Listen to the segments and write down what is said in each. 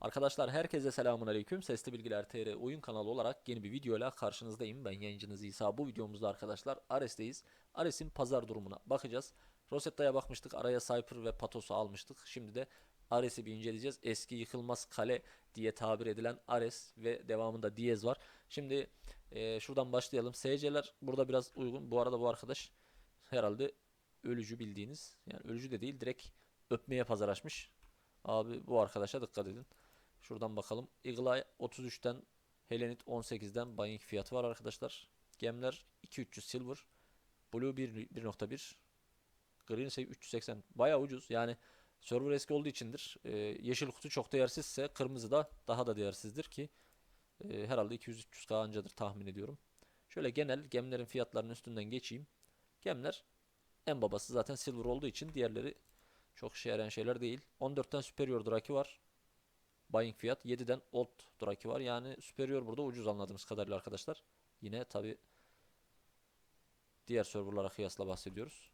Arkadaşlar herkese selamun aleyküm. Sesli Bilgiler TR oyun kanalı olarak yeni bir videoyla karşınızdayım. Ben yayıncınız İsa. Bu videomuzda arkadaşlar Ares'teyiz. Ares'in pazar durumuna bakacağız. Rosetta'ya bakmıştık. Araya Cypher ve Patos'u almıştık. Şimdi de Ares'i bir inceleyeceğiz. Eski yıkılmaz kale diye tabir edilen Ares ve devamında Diyez var. Şimdi e, şuradan başlayalım. SC'ler burada biraz uygun. Bu arada bu arkadaş herhalde ölücü bildiğiniz. Yani ölücü de değil direkt öpmeye pazar açmış. Abi bu arkadaşa dikkat edin. Şuradan bakalım. Eagle Eye 33'ten Helenit 18'den buying fiyatı var arkadaşlar. Gemler 2300 silver. Blue 1 1.1. Green ise 380. Baya ucuz. Yani server eski olduğu içindir. Ee, yeşil kutu çok değersizse kırmızı da daha da değersizdir ki e, herhalde 200-300k ancadır tahmin ediyorum. Şöyle genel gemlerin fiyatlarının üstünden geçeyim. Gemler en babası zaten silver olduğu için diğerleri çok işe şeyler değil. 14'ten Superior Draki var. Buying fiyat 7'den Old Draki var. Yani Superior burada ucuz anladığımız kadarıyla arkadaşlar. Yine tabi diğer serverlara kıyasla bahsediyoruz.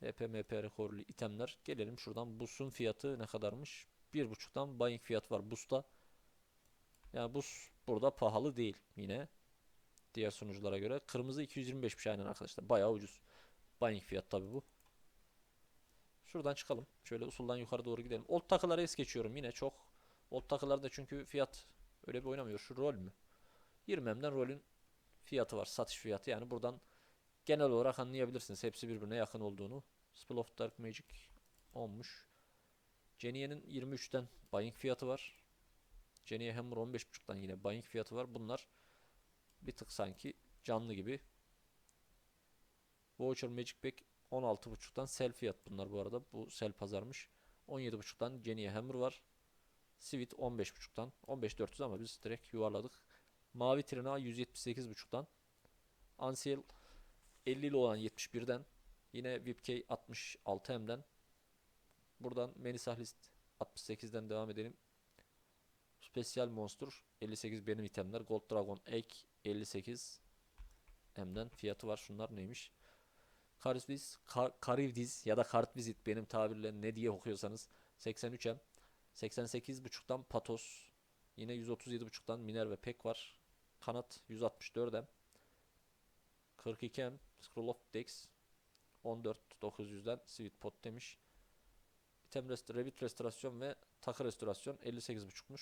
HP MP rekorlu itemler. Gelelim şuradan. Boost'un fiyatı ne kadarmış? 1.5'tan buying fiyat var Boost'ta. Yani Boost burada pahalı değil yine. Diğer sunuculara göre. Kırmızı 225'miş aynen arkadaşlar. Bayağı ucuz. Buying fiyat tabi bu. Şuradan çıkalım. Şöyle usuldan yukarı doğru gidelim. Old takıları es geçiyorum yine çok. Old takılarda çünkü fiyat öyle bir oynamıyor. Şu rol mü? 20M'den rolün fiyatı var. Satış fiyatı. Yani buradan genel olarak anlayabilirsiniz. Hepsi birbirine yakın olduğunu. Spell of Dark Magic 10'muş. Jenny'nin 23'ten buying fiyatı var. Jenny'e Hammer 15.5'tan yine buying fiyatı var. Bunlar bir tık sanki canlı gibi. Voucher Magic Pack 16.5'tan sell fiyat bunlar bu arada. Bu sell pazarmış. 17.5'tan Jenny'e Hammer var. Sweet 15.5'tan. 15.400 ama biz direkt yuvarladık. Mavi Trina 178.5'tan. Ansiel 50 ile olan 71'den. Yine VIPK 66 M'den. Buradan Menisah List 68'den devam edelim. Special Monster 58 benim itemler. Gold Dragon Egg 58 M'den fiyatı var. Şunlar neymiş? Karivdiz, Kar Karivdiz ya da Kartvizit benim tabirle ne diye okuyorsanız 83M. 88.5'tan Patos. Yine 137.5'tan Miner ve Pek var. Kanat 164M. 42M. Scroll of Dex. 14.900'den Sweet Pot demiş. Item rest Revit restorasyon ve takı restorasyon 58.5'muş.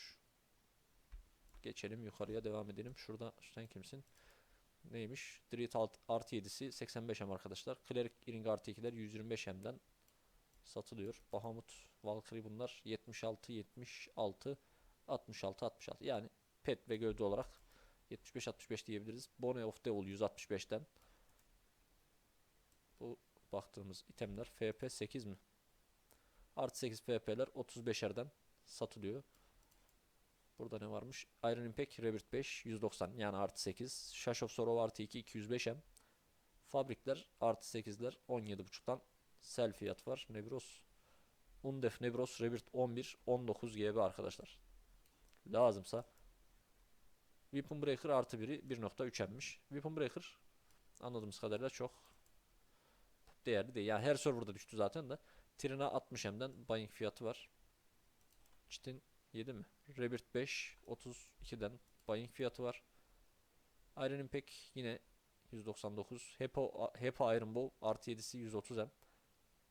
Geçelim yukarıya devam edelim. Şurada sen kimsin? Neymiş? Alt, artı 7'si 85M arkadaşlar. Cleric Ring artı 2'ler 125M'den satılıyor. Bahamut, Valkyrie bunlar 76, 76, 66, 66. Yani pet ve gövde olarak 75-65 diyebiliriz. Bone of Devil 165'ten. Bu baktığımız itemler FP 8 mi? Artı 8 FP'ler 35'erden satılıyor. Burada ne varmış? Iron Impact Rebirth 5 190 yani artı 8. Shash of Sorrow artı 2 205M. Fabrikler artı 8'ler 17.5'tan sell fiyat var. Nebros. Undef Nebros Rebirth 11 19 GB arkadaşlar. Lazımsa Weapon Breaker artı 1'i 1.3M'miş. Weapon Breaker anladığımız kadarıyla çok değerli değil. Yani her serverda düştü zaten de. Trina 60M'den buying fiyatı var. Çitin 7 mi? Rebirth 5 32'den buying fiyatı var. Iron Impact yine 199. Hepo, Hepo Iron Bow artı 7'si 130M.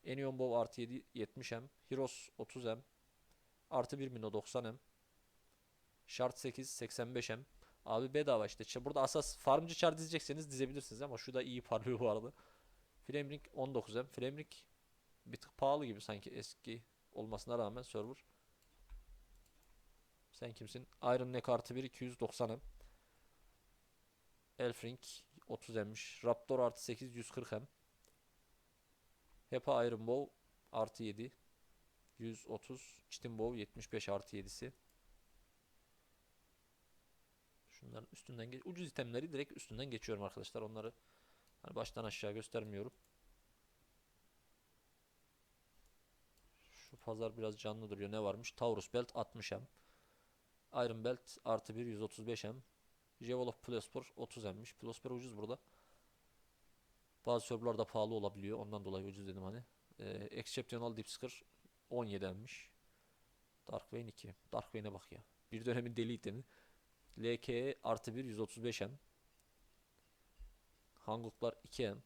Enion Bow artı 7 70M. Heroes 30M. Artı 1 Mino 90M. Shard 8 85M. Abi bedava işte. Burada asas farmcı char dizecekseniz dizebilirsiniz ama şu da iyi parlıyor bu arada. Flamering 19M. Flamering bir tık pahalı gibi sanki eski olmasına rağmen server. Sen kimsin? Iron Neck artı 1 290M. Elfring 30M'miş. Raptor artı 8 140M. Hepa Iron Bow artı 7 130. Chitin Bow 75 artı 7'si. Şunların üstünden geç ucuz itemleri direkt üstünden geçiyorum arkadaşlar. Onları hani baştan aşağı göstermiyorum. Şu pazar biraz canlı duruyor. Ne varmış? Taurus Belt 60M. Iron Belt artı 1 135M. Jewel of Plospor 30M'miş. Plospor ucuz burada. Bazı serverlarda pahalı olabiliyor. Ondan dolayı ucuz dedim hani. Ee, Exceptional Dipsker 17M'miş. Darkwing 2. Darkwing'e bak ya. Bir dönemin deli itemi. LK artı 1 135M. Hanguklar 2M.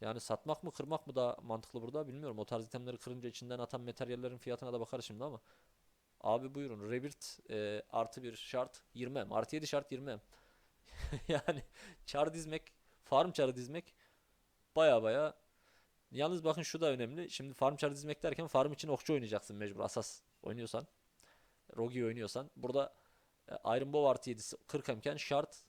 Yani satmak mı kırmak mı daha mantıklı burada bilmiyorum. O tarz itemleri kırınca içinden atan materyallerin fiyatına da bakarız şimdi ama. Abi buyurun. Rebirth e, artı 1 şart 20M. Artı 7 şart 20M. yani çar dizmek, farm çarı dizmek baya baya. Yalnız bakın şu da önemli. Şimdi farm çarı dizmek derken farm için okçu oynayacaksın mecbur. Asas oynuyorsan. Rogi oynuyorsan. Burada e, Iron Bow artı 7'si 40 iken şart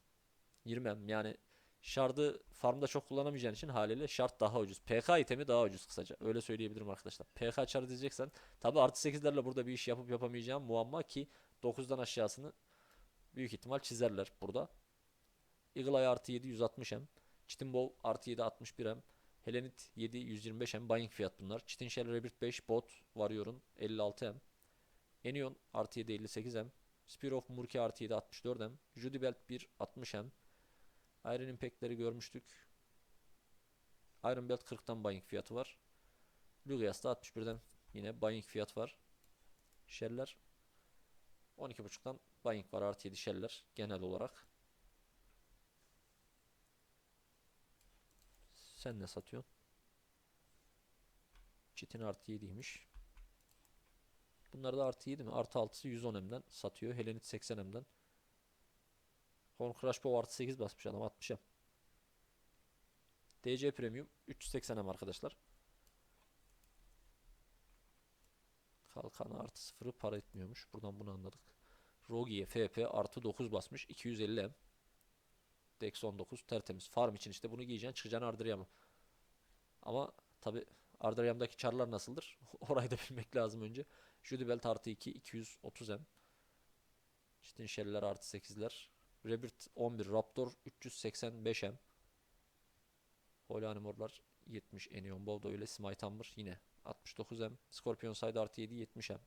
20M. Yani şardı farmda çok kullanamayacağın için haliyle şart daha ucuz. PK itemi daha ucuz kısaca. Öyle söyleyebilirim arkadaşlar. PK çarı diyeceksen tabi artı 8'lerle burada bir iş yapıp yapamayacağım muamma ki 9'dan aşağısını büyük ihtimal çizerler burada. Eagle Eye artı 7 160M. Chitin Bow artı 7 61M. Helenit 7 125M. Buying fiyat bunlar. Chitin Shell Rebirth 5 Bot Warrior'un 56M. Enion artı 7 58M. Spear of Murki artı 7 64M. Judy Belt 1 60M. Iron Impact'leri görmüştük. Iron Belt 40'tan buying fiyatı var. Lugias'ta 61'den yine buying fiyat var. Shell'ler 12.5'tan buying var artı 7 shell'ler genel olarak. Sen ne satıyorsun? Çitin artı 7'ymiş. Bunlar da artı 7 mi? Artı 6'sı 110M'den satıyor. Helenit 80M'den. Horn Crash Bow artı 8 basmış adam 60'a. DC Premium 380M arkadaşlar. Kalkan artı 0'ı para etmiyormuş. Buradan bunu anladık. Rogi'ye FP artı 9 basmış. 250M. Dex 19 tertemiz. Farm için işte bunu giyeceksin çıkacaksın Ardriam'a. Ama tabi Ardriam'daki çarlar nasıldır? Orayı da bilmek lazım önce. Judy Belt artı 2 230M. Çitin Shell'ler artı 8'ler. Rebirth 11 Raptor 385M. Holy Animor'lar 70 Enion Bow da öyle Smite Hammer yine 69M. Scorpion Side artı 7 70M.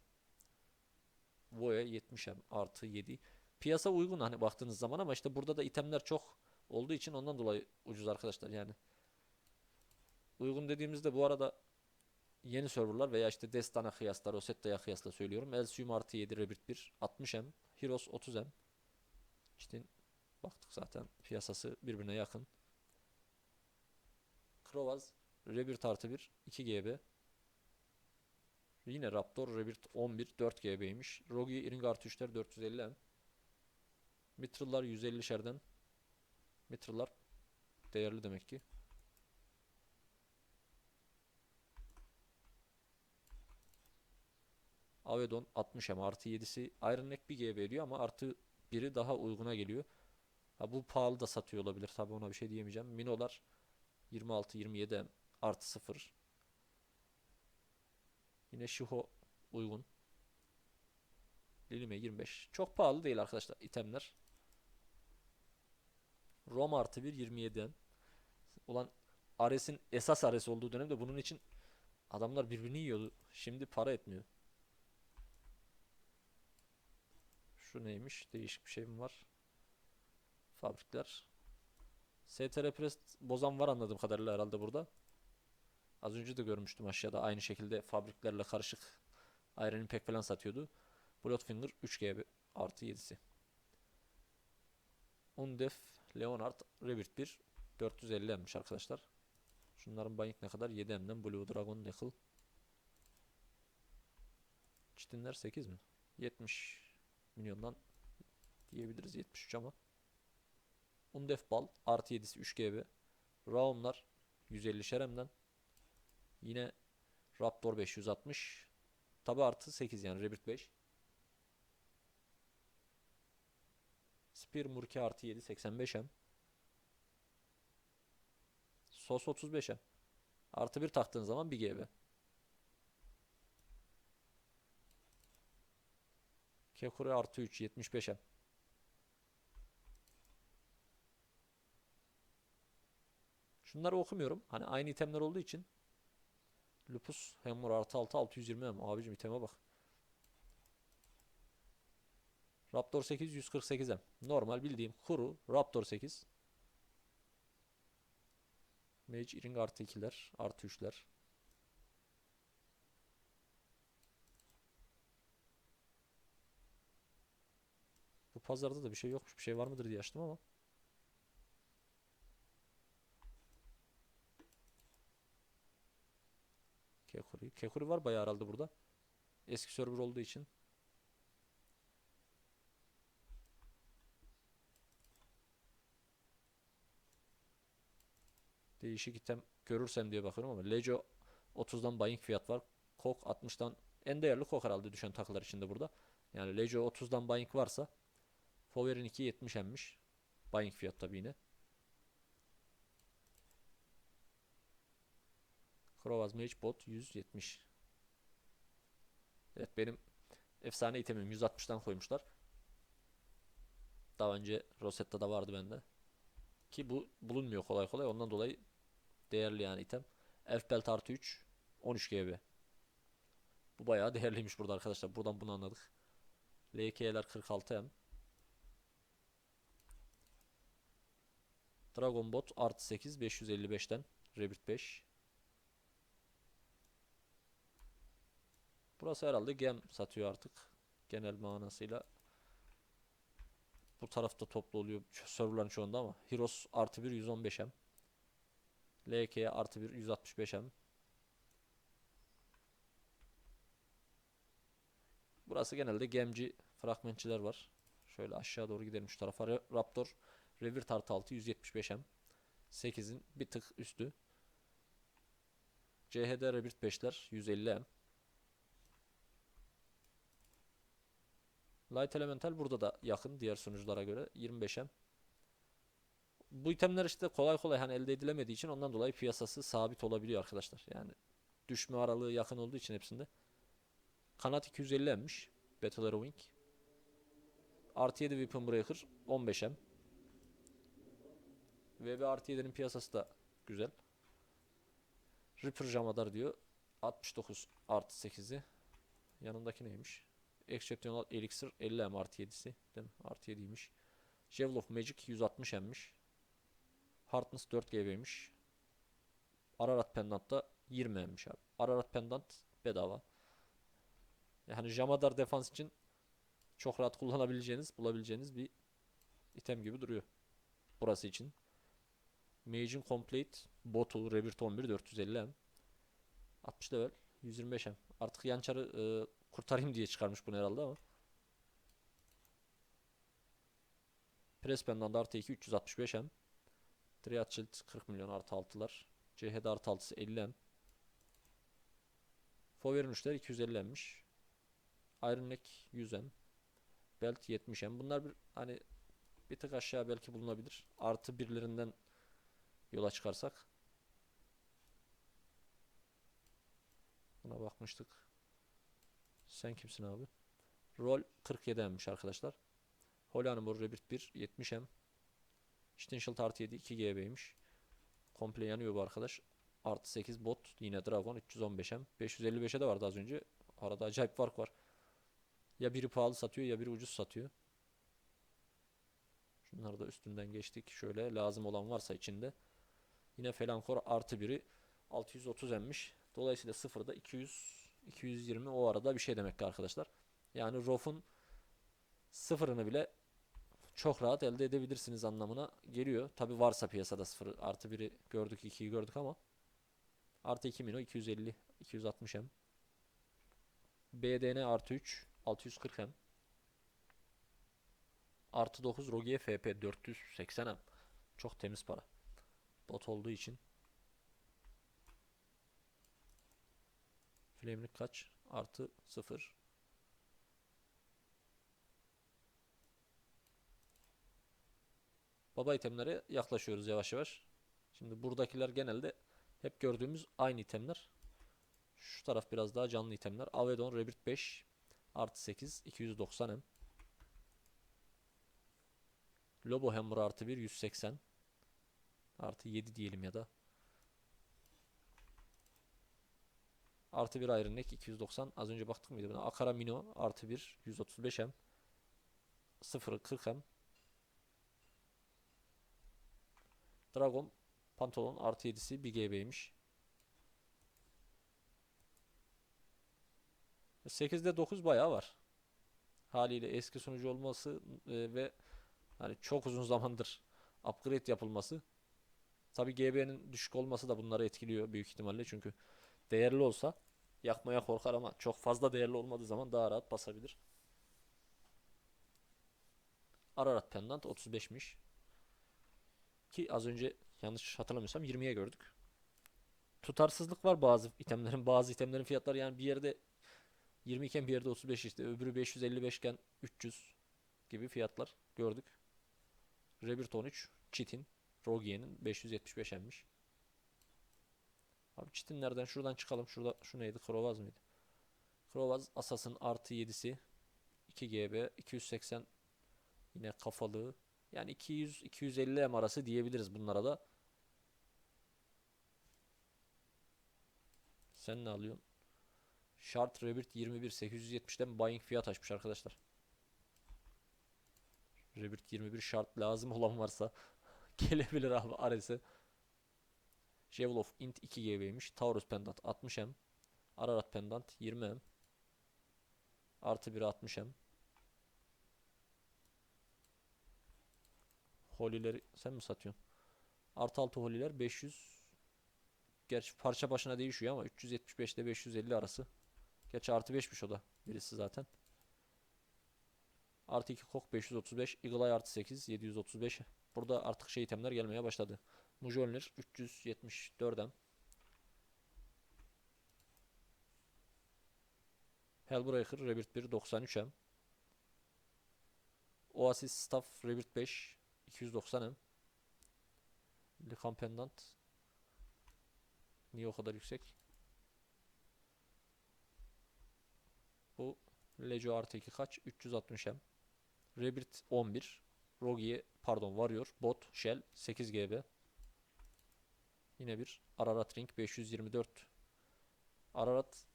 Voya 70M artı 7. Piyasa uygun hani baktığınız zaman ama işte burada da itemler çok olduğu için ondan dolayı ucuz arkadaşlar yani. Uygun dediğimizde bu arada yeni serverlar veya işte Destana kıyasla, Rosetta'ya kıyasla söylüyorum. Elsium artı 7 Rebirth 1 60M. Heroes 30M. İşte baktık zaten piyasası birbirine yakın. Krovaz Rebirth artı 1 2 GB. Yine Raptor Rebirth 11 4 GB'ymiş. Rogi Iring artı 3'ler 450M. Mitral'lar 150 şerden. Mitral'lar değerli demek ki. Avedon 60M artı 7'si Iron Neck 1 GB diyor ama artı biri daha uyguna geliyor. Ha bu pahalı da satıyor olabilir. Tabi ona bir şey diyemeyeceğim. Minolar 26 27 artı 0. Yine Shiho uygun. Lilime 25. Çok pahalı değil arkadaşlar itemler. Rom artı 1 27 Ulan Ares'in esas Ares olduğu dönemde bunun için adamlar birbirini yiyordu. Şimdi para etmiyor. Şu neymiş? Değişik bir şey mi var? Fabrikler. STR Press bozan var anladığım kadarıyla herhalde burada. Az önce de görmüştüm aşağıda aynı şekilde fabriklerle karışık Iron Impact falan satıyordu. Bloodfinger 3 GB artı 7'si. Undef Leonard Rebirth 1 450 M'miş arkadaşlar. Şunların buying ne kadar? 7 M'den Blue Dragon Nickel. Çitinler 8 mi? 70 milyondan diyebiliriz 73 ama. Undef Bal artı 7'si 3 GB. Raumlar 150 şeremden. Yine Raptor 560. Tabi artı 8 yani Rebirth 5. Spear Murki artı 7 85M. Sos 35M. Artı 1 taktığın zaman 1 GB. Kekure artı 3 75'e. Şunları okumuyorum. Hani aynı itemler olduğu için. Lupus Hammer artı 6 620 M. Abicim iteme bak. Raptor 8 148 M. Normal bildiğim kuru Raptor 8. Mage Ring artı 2'ler. Artı 3'ler. Pazarda da bir şey yokmuş. Bir şey var mıdır diye açtım ama. Kekuri. Kekuri var bayağı herhalde burada. Eski server olduğu için. Değişik item görürsem diye bakıyorum ama Lejo 30'dan buying fiyat var. Kok 60'dan en değerli kok herhalde düşen takılar içinde burada. Yani Lejo 30'dan buying varsa Fover'in 2 70 emmiş. Buying fiyat tabi yine. Krovaz Mage Bot 170. Evet benim efsane itemim 160'tan koymuşlar. Daha önce Rosetta'da vardı bende. Ki bu bulunmuyor kolay kolay. Ondan dolayı değerli yani item. Elf Belt artı 3 13 GB. Bu bayağı değerliymiş burada arkadaşlar. Buradan bunu anladık. LK'ler 46M. Dragon Bot artı 8 555'ten. Rabbit 5. Burası herhalde gem satıyor artık. Genel manasıyla. Bu tarafta toplu oluyor serverların çoğunda ama. Heroes artı 1 115M. LK artı 1 165M. Burası genelde gemci fragmentçiler var. Şöyle aşağı doğru gidelim şu tarafa. Ra- Raptor Revert artı 6 175M. 8'in bir tık üstü. CHD Revert 5'ler 150M. Light Elemental burada da yakın diğer sunuculara göre 25M. Bu itemler işte kolay kolay hani elde edilemediği için ondan dolayı piyasası sabit olabiliyor arkadaşlar. Yani düşme aralığı yakın olduğu için hepsinde. Kanat 250M'miş. Battle Arrow Wing. Artı 7 Weapon Breaker 15M. VB artı 7'nin piyasası da güzel. Reaper Jamadar diyor. 69 artı 8'i. Yanındaki neymiş? Exceptional Elixir 50 M artı 7'si. Değil mi? Artı 7'ymiş. Javel of Magic 160 M'miş. Hardness 4 GB'ymiş. Ararat Pendant da 20 M'miş abi. Ararat Pendant bedava. Yani Jamadar defans için çok rahat kullanabileceğiniz, bulabileceğiniz bir item gibi duruyor. Burası için. Mage'in Complete Botu Rebirth 11 450 M. 60 level 125 M. Artık yançarı e, kurtarayım diye çıkarmış bunu herhalde ama. Press Pendant artı 2 365 M. Triad Shield 40 milyon artı 6'lar. CHD artı 6'sı 50 M. Fover'in 3'ler 250 M'miş. Iron Neck 100 M. Belt 70 M. Bunlar bir hani bir tık aşağı belki bulunabilir. Artı birlerinden yola çıkarsak. Buna bakmıştık. Sen kimsin abi? Roll 47 M'miş arkadaşlar. Holy Animal Rebirth 1 70 M. Stinshelt artı 7 2 GB'ymiş. Komple yanıyor bu arkadaş. Artı 8 bot. Yine Dragon 315 M. 555'e de vardı az önce. Arada acayip fark var. Ya biri pahalı satıyor ya biri ucuz satıyor. Şunları da üstünden geçtik. Şöyle lazım olan varsa içinde. Yine Felankor artı biri 630 emmiş. Dolayısıyla sıfırda 200 220 o arada bir şey demek ki arkadaşlar. Yani ROF'un sıfırını bile çok rahat elde edebilirsiniz anlamına geliyor. Tabi varsa piyasada sıfır artı biri gördük 2'yi gördük ama artı 2 mino 250 260 m BDN artı 3 640 m artı 9 Rogier FP 480 m çok temiz para bot olduğu için Flame'lik kaç? Artı 0 Baba itemlere yaklaşıyoruz yavaş yavaş. Şimdi buradakiler genelde hep gördüğümüz aynı itemler. Şu taraf biraz daha canlı itemler. Avedon Rebirth 5 artı 8 290 M. Lobo Hammer artı 1 180 artı 7 diyelim ya da. Artı 1 Iron Neck 290 az önce baktık mıydı buna? Akara Mino artı 1 135 M. 0 40 M. Dragon pantolon artı 7'si 1 GB'ymiş. 8'de 9 bayağı var. haliyle eski sunucu olması e, ve hani çok uzun zamandır upgrade yapılması tabi GB'nin düşük olması da bunları etkiliyor büyük ihtimalle çünkü değerli olsa yakmaya korkar ama çok fazla değerli olmadığı zaman daha rahat basabilir. Ararat Pendant 35'miş. Ki az önce yanlış hatırlamıyorsam 20'ye gördük. Tutarsızlık var bazı itemlerin. Bazı itemlerin fiyatları yani bir yerde 20 iken bir yerde 35 işte. Öbürü 555 iken 300 gibi fiyatlar gördük. Rebirth 13, Çitin, Rogien'in 575 emmiş. Abi Çitin nereden? Şuradan çıkalım. Şurada şu neydi? Krovaz mıydı? Krovaz Asas'ın artı 7'si 2 GB 280 yine kafalığı yani 200 250 M arası diyebiliriz bunlara da. Sen ne alıyorsun? Shard Rebirth 21 870'ten buying fiyat açmış arkadaşlar. Rebirth 21 Shard lazım olan varsa gelebilir abi Ares'e. Jewel Int 2 GB'ymiş. Taurus Pendant 60M. Ararat Pendant 20M. Artı 1 60M. Holileri sen mi satıyorsun? Artı 6 holiler 500. Gerçi parça başına değişiyor ama 375 ile 550 arası. Gerçi artı 5'miş o da birisi zaten. Artı 2 kok 535. Eagle Eye artı 8 735. Burada artık şey itemler gelmeye başladı. Mjolnir 374'em. Hellbreaker Rebirth 1 93'em. Oasis Staff Rebirth 5 290'em. Likan Pendant Niye o kadar yüksek? Bu Lejo artı 2 kaç? 360M. Rebirth 11. Rogue pardon Warrior Bot Shell 8 GB. Yine bir Ararat Ring 524. Ararat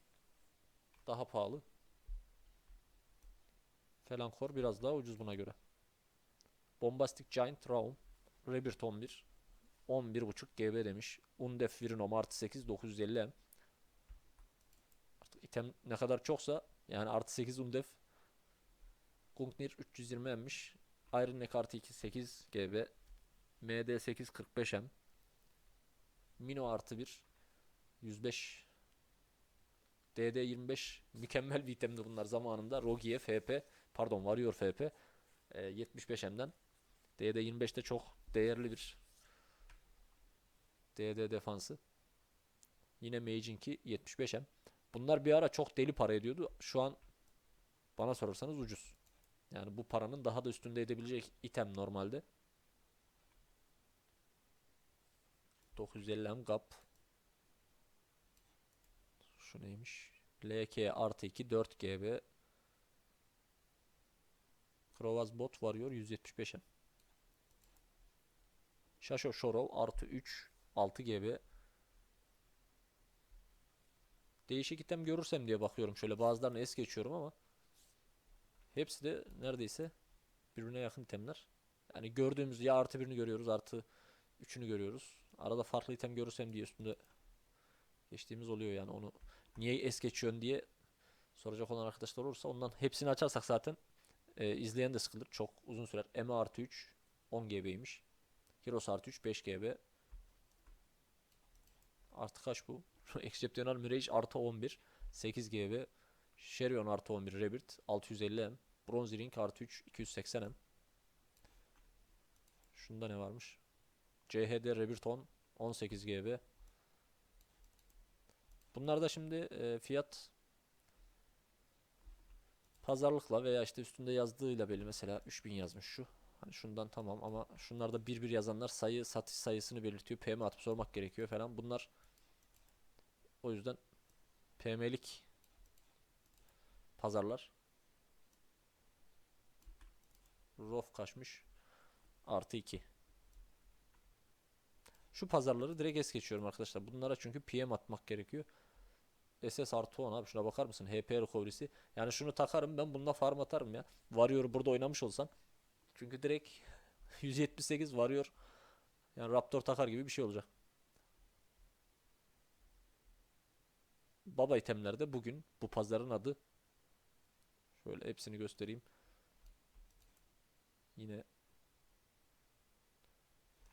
daha pahalı. Felankor biraz daha ucuz buna göre. Bombastic Giant Raum Rebirth 11 11.5 GB demiş. Undef Virinom artı 8 950 M. Artık item ne kadar çoksa yani artı 8 Undef Gungnir 320 M'miş. Iron Neck artı 2 8 GB. MD 8 45 M. Mino artı 1 105 DD 25 mükemmel bir itemdi bunlar zamanında. Rogi'ye FP pardon Warrior FP e, 75 M'den. DD 25 de çok değerli bir DD defansı. Yine Mage'inki 75M. Bunlar bir ara çok deli para ediyordu. Şu an bana sorarsanız ucuz. Yani bu paranın daha da üstünde edebilecek item normalde. 950M gap. Şu neymiş? LK artı 2 4 GB. Krovaz bot varıyor 175M. Şaşo Şorov artı 3 6 GB. Değişik item görürsem diye bakıyorum. Şöyle bazılarını es geçiyorum ama hepsi de neredeyse birbirine yakın itemler. Yani gördüğümüz ya artı birini görüyoruz artı üçünü görüyoruz. Arada farklı item görürsem diye üstünde geçtiğimiz oluyor yani onu niye es geçiyorsun diye soracak olan arkadaşlar olursa ondan hepsini açarsak zaten e, izleyen de sıkılır. Çok uzun sürer. M artı 3 10 GB'ymiş. Heroes artı 3 5 GB. Artı kaç bu? Exceptional Mirage artı 11 8 GB. Sherion artı 11 Rebirth 650M. Bronze Ring artı 3 280M. Şunda ne varmış? CHD Rebirth 10 18 GB. Bunlarda şimdi e, fiyat pazarlıkla veya işte üstünde yazdığıyla belli mesela 3000 yazmış şu. Hani şundan tamam ama şunlarda bir bir yazanlar sayı satış sayısını belirtiyor. PM atıp sormak gerekiyor falan. Bunlar o yüzden PM'lik pazarlar. Rof kaçmış? Artı 2. Şu pazarları direkt es geçiyorum arkadaşlar. Bunlara çünkü PM atmak gerekiyor. SS artı 10 abi şuna bakar mısın? HP recovery'si. Yani şunu takarım ben bununla farm atarım ya. Warrior burada oynamış olsam. Çünkü direkt 178 Warrior. Yani Raptor takar gibi bir şey olacak. Baba itemlerde bugün bu pazarın adı Şöyle hepsini göstereyim. Yine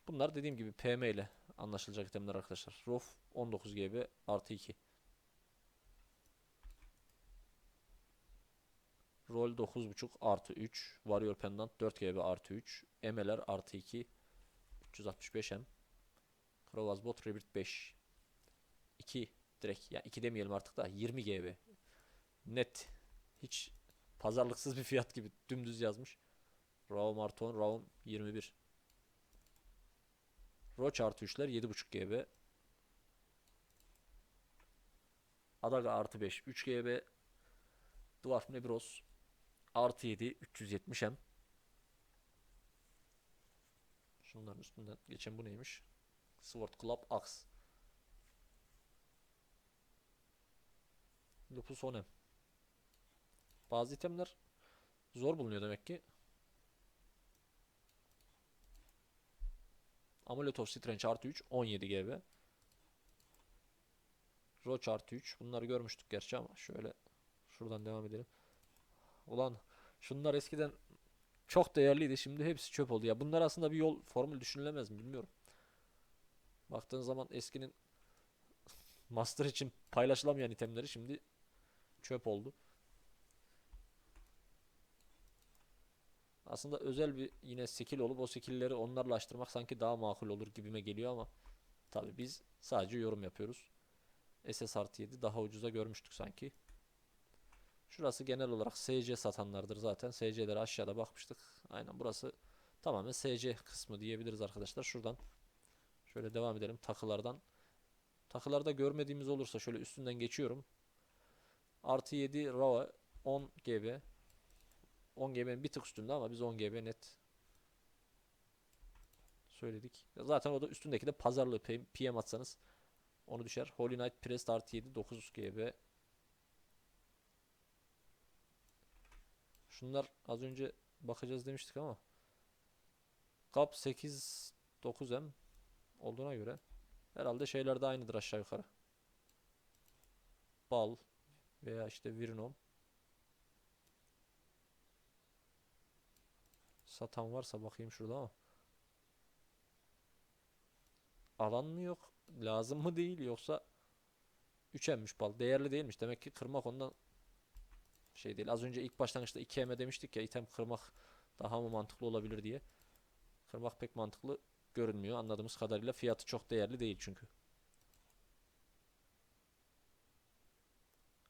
Bunlar dediğim gibi PM ile anlaşılacak itemler arkadaşlar. ROF 19 GB artı 2. Roll 9.5 artı 3. Warrior Pendant 4 GB artı 3. MLR artı 2. 365 M. Krovaz Bot Rebirth 5. 2 direkt ya 2 demeyelim artık da 20 GB. Net. Hiç pazarlıksız bir fiyat gibi dümdüz yazmış. Raum Arton Raum 21. Roach artı 3'ler 7.5 GB. Adaga artı 5 3 GB. Dwarf Nebros artı 7 370 M. Şunların üstünden geçen bu neymiş? Sword Club Axe. Lupus Onem. Bazı itemler zor bulunuyor demek ki. Amulet of Strange artı 3 17 GB. Roach artı 3. Bunları görmüştük gerçi ama şöyle şuradan devam edelim. Ulan şunlar eskiden çok değerliydi. Şimdi hepsi çöp oldu ya. Bunlar aslında bir yol formül düşünülemez mi bilmiyorum. Baktığın zaman eskinin Master için paylaşılamayan itemleri şimdi çöp oldu. Aslında özel bir yine skill olup o skill'leri onlarla açtırmak sanki daha makul olur gibime geliyor ama tabi biz sadece yorum yapıyoruz. SS artı 7 daha ucuza görmüştük sanki. Şurası genel olarak SC satanlardır zaten. SC'lere aşağıda bakmıştık. Aynen burası tamamen SC kısmı diyebiliriz arkadaşlar. Şuradan şöyle devam edelim takılardan. Takılarda görmediğimiz olursa şöyle üstünden geçiyorum. Artı 7 RAW 10 GB 10 GB'nin bir tık üstünde ama biz 10 GB net söyledik. Zaten o da üstündeki de pazarlığı P- PM atsanız onu düşer. Holy Knight Pressed artı 7 9 GB. Şunlar az önce bakacağız demiştik ama Kap 8 9M olduğuna göre herhalde şeyler de aynıdır aşağı yukarı. Bal veya işte Virinom. Satan varsa bakayım şurada ama. Alan mı yok? Lazım mı değil yoksa 3M'miş bal. Değerli değilmiş. Demek ki kırmak ondan şey değil. Az önce ilk başlangıçta 2M demiştik ya item kırmak daha mı mantıklı olabilir diye. Kırmak pek mantıklı görünmüyor. Anladığımız kadarıyla fiyatı çok değerli değil çünkü.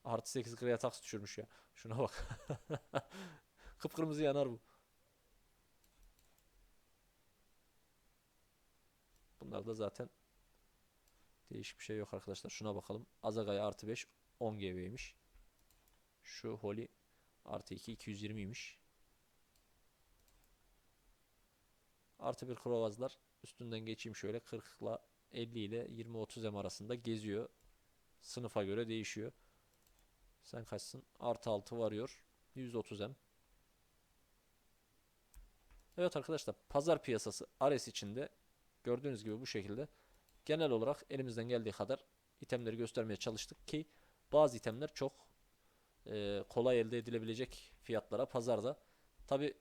Artı 8 Greatax düşürmüş ya. Şuna bak. Kıpkırmızı yanar bu. Bunlarda zaten değişik bir şey yok arkadaşlar. Şuna bakalım. Azagaya artı 5 10 GB'ymiş. Şu Holy artı 2 220'ymiş. Artı bir krovazlar üstünden geçeyim şöyle 40 ile 50 ile 20-30 M arasında geziyor. Sınıfa göre değişiyor. Sen kaçsın? Artı 6 varıyor. 130 M. Evet arkadaşlar pazar piyasası Ares içinde gördüğünüz gibi bu şekilde genel olarak elimizden geldiği kadar itemleri göstermeye çalıştık ki bazı itemler çok e, kolay elde edilebilecek fiyatlara pazarda. Tabi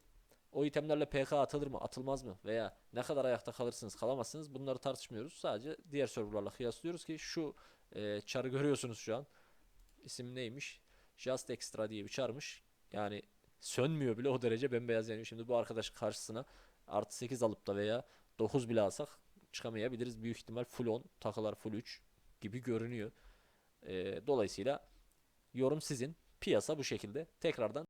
o itemlerle PK atılır mı atılmaz mı veya ne kadar ayakta kalırsınız kalamazsınız bunları tartışmıyoruz. Sadece diğer serverlarla kıyaslıyoruz ki şu e, çarı görüyorsunuz şu an. İsim neymiş? Just Extra diye bir çarmış. Yani sönmüyor bile o derece bembeyaz yanıyor. Şimdi bu arkadaş karşısına artı 8 alıp da veya 9 bile alsak çıkamayabiliriz. Büyük ihtimal full 10 takılar full 3 gibi görünüyor. E, dolayısıyla yorum sizin. Piyasa bu şekilde. Tekrardan